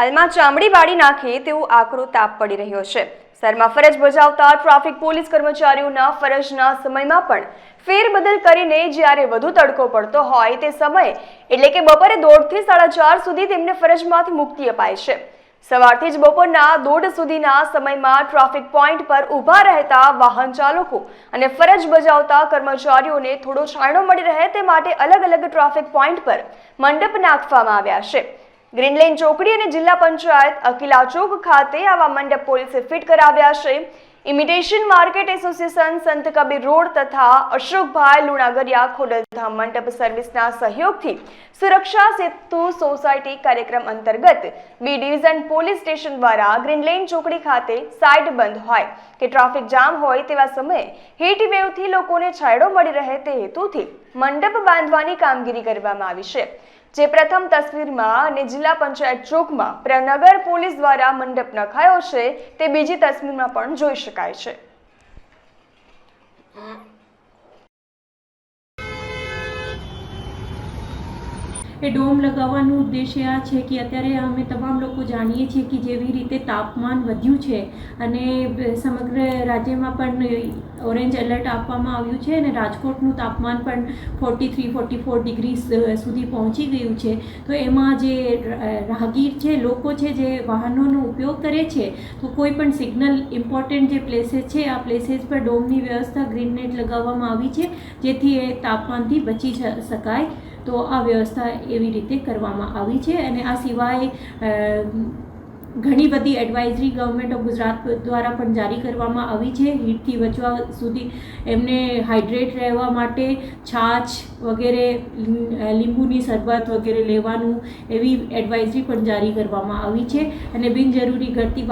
હાલમાં ચામડી વાળી નાખે તેવો આકરો તાપ પડી રહ્યો છે. શહેરમાં ફરજ બજાવતા ટ્રાફિક પોલીસ કર્મચારીઓના ફરજના સમયમાં પણ ફેરબદલ કરીને જ્યારે વધુ તડકો પડતો હોય તે સમયે, એટલે કે બપોરે દોઢથી સાડા ચાર સુધી તેમને ફરજમાંથી મુક્તિ અપાય છે. સવારથી જ બપોરના દોઢ સુધીના સમયમાં ટ્રાફિક પોઈન્ટ પર ઊભા રહેતા વાહન ચાલકો અને ફરજ બજાવતા કર્મચારીઓને થોડો છાંયડો મળી રહે તે માટે અલગ અલગ ટ્રાફિક પોઈન્ટ પર મંડપ નાખવામાં આવ્યા છે. ગ્રીનલેન ચોકડી અને જિલ્લા પંચાયત અકિલા ચોક ખાતે આવા મંડપ પોલીસે ફિટ કરાવ્યા છે. ઇમિટેશન માર્કેટ એસોસિએશન સંત કબીર રોડ તથા અશોકભાઈ લુણાગરિયા ખોડલધામ મંડપ સર્વિસના સહયોગથી સુરક્ષા સેતુ સોસાયટી કાર્યક્રમ અંતર્ગત બી ડિવિઝન પોલીસ સ્ટેશન દ્વારા ગ્રીનલેન ચોકડી ખાતે સાઇડ બંધ હોય કે ટ્રાફિક જામ હોય તેવા સમયે હીટ વેવથી લોકોને છાંયડો મળી રહે તે હેતુથી મંડપ બાંધવાની કામગીરી કરવામાં આવી છે. જે પ્રથમ તસવીરમાં અને જિલ્લા પંચાયત ચોકમાં પ્રનગર પોલીસ દ્વારા મંડપ નખાયો છે, તે બીજી તસવીરમાં પણ જોઈ શકાય છે. એ ડોમ લગાવવાનો ઉદ્દેશ્ય આ છે કે અત્યારે અમે તમામ લોકો જાણીએ છીએ કે જેવી રીતે તાપમાન વધ્યું છે અને સમગ્ર રાજ્યમાં પણ ઓરેન્જ એલર્ટ આપવામાં આવ્યું છે અને રાજકોટનું તાપમાન પણ forty three forty four degree સુધી પહોંચી ગયું છે. તો એમાં જે રાહગીર છે, લોકો છે, જે વાહનોનો ઉપયોગ કરે છે, તો કોઈ પણ સિગ્નલ ઇમ્પોર્ટન્ટ જે પ્લેસીસ છે, આ પ્લેસીસ પર ડોમની વ્યવસ્થા ગ્રીન નેટ લગાવવામાં આવી છે, જેથી એ તાપમાનથી બચી શકાય. તો આ વ્યવસ્થા એવી રીતે કરવામાં આવી છે અને આ સિવાય ઘણી બધી એડવાઇઝરી ગવર્મેન્ટ ઓફ ગુજરાત દ્વારા પણ જારી કરવામાં આવી છે. હીટથી બચવા સુધી એમને હાઇડ્રેટ રહેવા માટે છાછ વગેરે લીંબુની શરબત વગેરે લેવાનું એવી એડવાઇઝરી પણ જારી કરવામાં આવી છે. અને બિનજરૂરી ઘટતી